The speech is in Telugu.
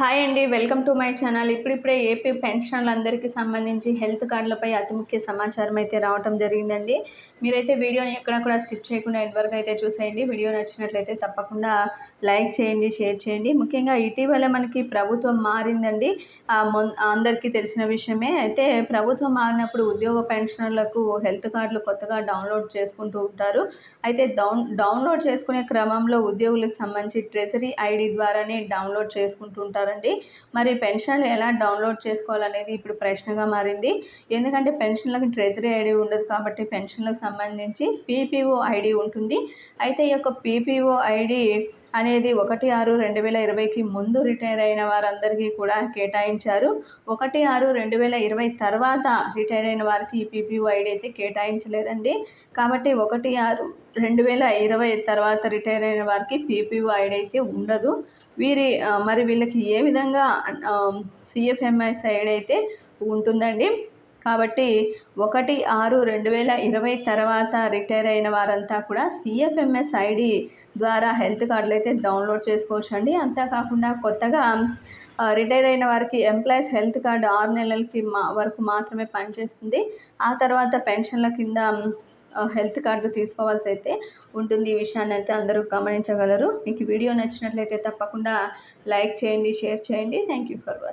హాయ్ అండి వెల్కమ్ టు మై ఛానల్. ఇప్పుడిప్పుడే ఏపీ పెన్షన్లందరికీ సంబంధించి హెల్త్ కార్డులపై అతి ముఖ్య సమాచారం అయితే రావటం జరిగిందండి. మీరైతే వీడియోని ఎక్కడ కూడా స్కిప్ చేయకుండా ఎండ్ వరకు అయితే చూసేయండి. వీడియో నచ్చినట్లయితే తప్పకుండా లైక్ చేయండి షేర్ చేయండి. ముఖ్యంగా ఇటీవల మనకి ప్రభుత్వం మారిందండి. అందరికీ తెలిసిన విషయమే. అయితే ప్రభుత్వం మారినప్పుడు ఉద్యోగ పెన్షనర్లకు హెల్త్ కార్డులు కొత్తగా డౌన్లోడ్ చేసుకుంటూ ఉంటారు. అయితే డౌన్ డౌన్లోడ్ చేసుకునే క్రమంలో ఉద్యోగులకు సంబంధించి ట్రెజరీ ఐడి ద్వారానే డౌన్లోడ్ చేసుకుంటూ ఉంటారు. చేసుకోవాలండి మరి పెన్షన్లు ఎలా డౌన్లోడ్ చేసుకోవాలనేది ఇప్పుడు ప్రశ్నగా మారింది. ఎందుకంటే పెన్షన్లకు ట్రెజరీ ఐడి ఉండదు కాబట్టి పెన్షన్లకు సంబంధించి పీపీఓ ఐడి ఉంటుంది. అయితే ఈ యొక్క పీపీఓ ఐడి అనేది ఒకటి ఆరు రెండు వేల ఇరవైకి ముందు రిటైర్ అయిన వారందరికీ కూడా కేటాయించారు. ఒకటి ఆరు రెండు వేల ఇరవై తర్వాత రిటైర్ అయిన వారికి ఈ పీపీఓ ఐడి అయితే కేటాయించలేదండి. కాబట్టి ఒకటి ఆరు రెండు వేల ఇరవై తర్వాత రిటైర్ అయిన వారికి పీపీఓ ఐడి అయితే ఉండదు. వీరి మరి వీళ్ళకి ఏ విధంగా సిఎఫ్ఎంఐ సైడ్ అయితే ఉంటుందండి. కాబట్టి ఒకటి ఆరు రెండు వేల ఇరవై తర్వాత రిటైర్ అయిన వారంతా కూడా సిఎఫ్ఎంఎస్ ఐడి ద్వారా హెల్త్ కార్డులు అయితే డౌన్లోడ్ చేసుకోవచ్చు అండి అంతేకాకుండా కొత్తగా రిటైర్ అయిన వారికి ఎంప్లాయీస్ హెల్త్ కార్డు ఆరు నెలలకి మా వరకు మాత్రమే పనిచేస్తుంది. ఆ తర్వాత పెన్షన్ల కింద హెల్త్ కార్డు తీసుకోవాల్సి అయితే ఉంటుంది. ఈ విషయాన్ని అయితే అందరూ గమనించగలరు. మీకు వీడియో నచ్చినట్లయితే తప్పకుండా లైక్ చేయండి షేర్ చేయండి. Thank you for watching